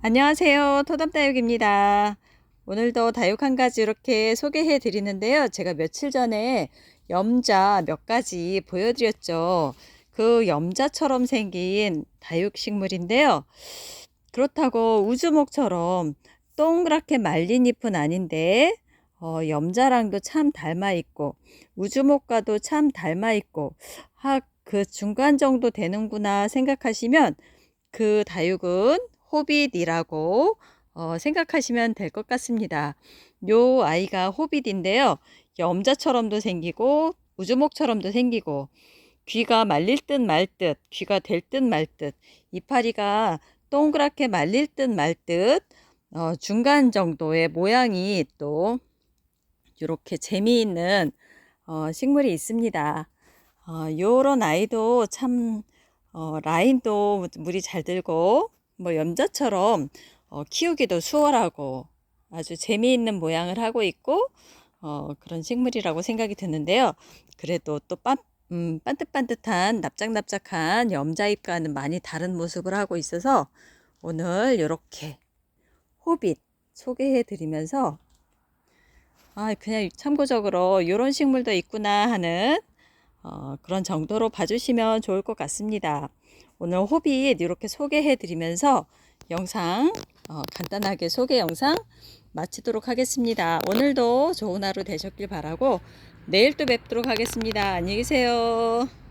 안녕하세요. 토담다육입니다. 오늘도 다육 한 가지 이렇게 소개해 드리는데요. 제가 며칠 전에 염자 몇 가지 보여드렸죠. 그 염자처럼 생긴 다육 식물인데요. 그렇다고 우주목처럼 동그랗게 말린 잎은 아닌데, 어, 염자랑도 참 닮아 있고, 우주목과도 참 닮아 있고, 아, 그 중간 정도 되는구나 생각하시면 그 다육은 호빗이라고 어, 생각하시면 될 것 같습니다. 요 아이가 호빗인데요. 염자처럼도 생기고 우주목처럼도 생기고 귀가 말릴 듯 말 듯, 귀가 될 듯 말 듯, 이파리가 동그랗게 말릴 듯 말 듯, 어, 중간 정도의 모양이 또 이렇게 재미있는 어, 식물이 있습니다. 어, 요런 아이도 참 어, 라인도 물이 잘 들고 뭐 염자처럼 어, 키우기도 수월하고 아주 재미있는 모양을 하고 있고 어, 그런 식물이라고 생각이 드는데요. 그래도 또 빤, 음, 반듯반듯한 납작납작한 염자잎과는 많이 다른 모습을 하고 있어서 오늘 이렇게 호빗 소개해 드리면서 아, 그냥 참고적으로 이런 식물도 있구나 하는 어, 그런 정도로 봐주시면 좋을 것 같습니다. 오늘 호빗 이렇게 소개해 드리면서 영상 어, 간단하게 소개 영상 마치도록 하겠습니다. 오늘도 좋은 하루 되셨길 바라고 내일 또 뵙도록 하겠습니다. 안녕히 계세요.